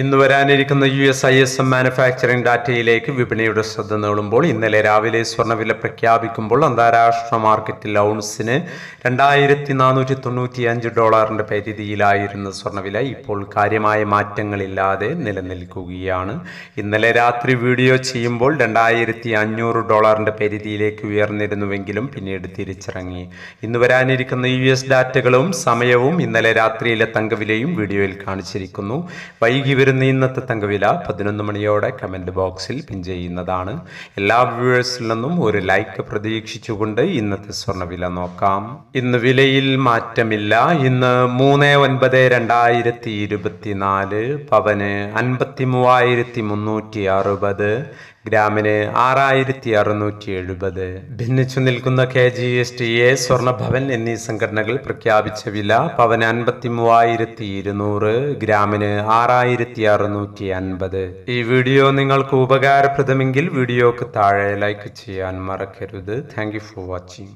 ഇന്ന് വരാനിരിക്കുന്ന U S I S M manufacturing ഡാറ്റയിലേക്ക് വിപണിയുടെ ശ്രദ്ധ നീളുമ്പോൾ ഇന്നലെ രാവിലെ സ്വർണവില പ്രഖ്യാപിക്കുമ്പോൾ അന്താരാഷ്ട്ര മാർക്കറ്റിൽ ഔൺസിന് രണ്ടായിരത്തി നാനൂറ്റി തൊണ്ണൂറ്റി അഞ്ച് ഡോളറിന്റെ പരിധിയിലായിരുന്ന സ്വർണവില ഇപ്പോൾ കാര്യമായ മാറ്റങ്ങളില്ലാതെ നിലനിൽക്കുകയാണ്. ഇന്നലെ രാത്രി വീഡിയോ ചെയ്യുമ്പോൾ രണ്ടായിരത്തി അഞ്ഞൂറ് ഡോളറിന്റെ പരിധിയിലേക്ക് ഉയർന്നിരുന്നുവെങ്കിലും പിന്നീട് തിരിച്ചിറങ്ങി. ഇന്ന് വരാനിരിക്കുന്ന യു എസ് ഡാറ്റകളും സമയവും ഇന്നലെ രാത്രിയിലെ തങ്കവിലയും വീഡിയോയിൽ കാണിച്ചിരിക്കുന്നു. വൈകി വരുന്ന ഇന്നത്തെ തങ്കവില പതിനൊന്ന് മണിയോടെ കമന്റ് ബോക്സിൽ പിൻ ചെയ്യുന്നതാണ്. എല്ലാ വ്യൂവേഴ്സിൽ നിന്നും ഒരു ലൈക്ക് പ്രതീക്ഷിച്ചുകൊണ്ട് ഇന്നത്തെ സ്വർണവില നോക്കാം. ഇന്ന് വിലയിൽ മാറ്റമില്ല. ഇന്ന് മൂന്ന് ഒൻപത് രണ്ടായിരത്തി ഇരുപത്തിനാല് പവന് അൻപത്തി മൂവായിരത്തി മുന്നൂറ്റി അറുപത് ഗ്രാമിന് ആറായിരത്തി അറുന്നൂറ്റി എഴുപത് ഭിന്നിച്ചു നിൽക്കുന്ന K G S T A Swarnabhavan എന്നീ സംഘടനകൾ പ്രഖ്യാപിച്ച വില പവന് അൻപത്തി മൂവായിരത്തി ഇരുന്നൂറ് ഗ്രാമിന് ആറായിരത്തി അറുന്നൂറ്റി അൻപത് ഈ വീഡിയോ നിങ്ങൾക്ക് ഉപകാരപ്രദമെങ്കിൽ വീഡിയോക്ക് താഴെ ലൈക്ക് ചെയ്യാൻ മറക്കരുത്. Thank for watching.